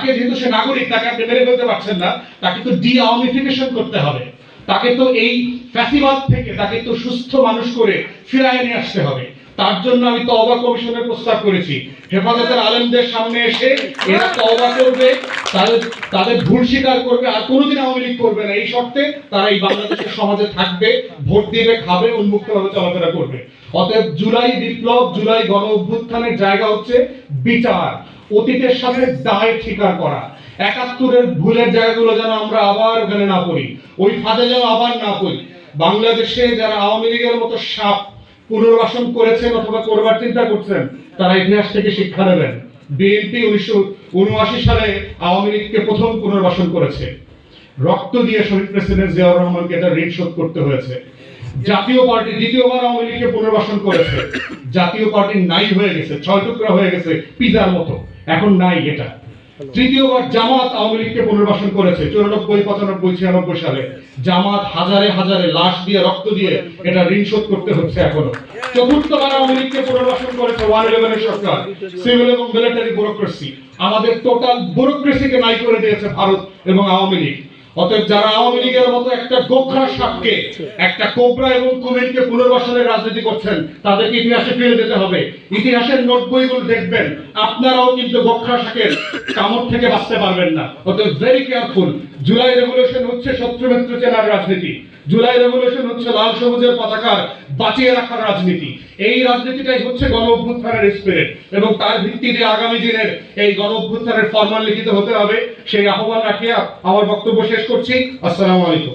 তাকে যেহেতু সে নাগরিক, তাকে আপনি মেরে ফেলতে পারছেন না, তাকে তো ডি আওয়ামিফিকেশন করতে হবে। তাকে তো এই ফ্যাসিবাদ থেকে তাকে তো সুস্থ মানুষ করে ফিরায় নিয়ে আসতে হবে। তার জন্য আমি তওবা কমিশনের প্রস্তাব করেছি। হেফাজতের আলেমদের সামনে এসে এরা তওবা করবে, তাদের তাদের ভুল স্বীকার করবে, আর কোনোদিন আওয়ামী লীগ করবে না। এই শর্তে তারা এই বাংলাদেশের সমাজে থাকবে, ভোট দিবে, খাবে, উন্মুক্তভাবে চলাফেরা করবে। অতএব জুলাই বিপ্লব, জুলাই গণ অভ্যুত্থানের জায়গা হচ্ছে বিচার, অতীতের সাথে দায় স্বীকার করা। একাত্তরের ভুলের জায়গাগুলো যেন আমরা আবার ওখানে না পড়ি, ওই ফাঁদে যেন আবার না পড়ি। বাংলাদেশে যারা আওয়ামী লীগের মতো সাপ পুনর্বাসন করেছেন অথবা করবার চিন্তা করছেন, তারা ইতিহাস থেকে শিক্ষা নেবেন। বিএনপি উনিশশো উনআশি সালে আওয়ামী লীগকে প্রথম পুনর্বাসন করেছে। রক্ত দিয়ে শহীদ প্রেসিডেন্ট জিয়াউর রহমানকে এটা ঋণ শোধ করতে হয়েছে। জাতীয় পার্টি দ্বিতীয়বার আওয়ামী লীগকে পুনর্বাসন করেছে। জাতীয় পার্টি নাই হয়ে গেছে, ছয় টুকরা হয়ে গেছে পিজার মতো। এখন নাই এটা। তৃতীয়বার জামাত আওয়ামী লীগকে পুনর্বাসন করেছে, চুরানব্বই, পঁচানব্বই, ছিয়ানব্বই সালে। জামাত হাজারে হাজারে লাশ দিয়ে, রক্ত দিয়ে এটা ঋণ শোধ করতে হচ্ছে এখনও। চতুর্থবার আওয়ামী লীগকে পুনর্বাসন করেছে ওয়ান ইলেভেনের সরকার, সিভিল এবং মিলিটারি ব্যুরোক্রেসি। আমাদের টোটাল ব্যুরোক্রেসিকে নাই করে দিয়েছে ভারত এবং আওয়ামী লীগ। অতএব যারা আওয়ামী লীগের মতো একটা গোখরা সাপকে, একটা কোবরা এবং কুমিরকে পুনর্বাসনের রাজনীতি করছেন, তাদেরকে ইতিহাসে ফিরে যেতে হবে। ইতিহাসের নোট বইগুলো দেখবেন, আপনারাও কিন্তু গোখরা শাকের কামড় থেকে বাঁচতে পারবেন না। অতএব ভেরি কেয়ারফুল জুলাই রেভলিউশন হচ্ছে শত্রু মিত্র চেনার রাজনীতি। জুলাই রেভলিউশন হচ্ছে লাল সবুজের পতাকার বাঁচিয়ে রাখার রাজনীতি। এই রাজনীতিটাই হচ্ছে গণ অভ্যুত্থানের স্পিরিট এবং তার ভিত্তিতে আগামী দিনের এই গণ অভ্যুত্থানের ফরমান লিখিত হতে হবে। সেই আহ্বান রাখিয়া আমার বক্তব্য শেষ করছি। আসসালামু আলাইকুম।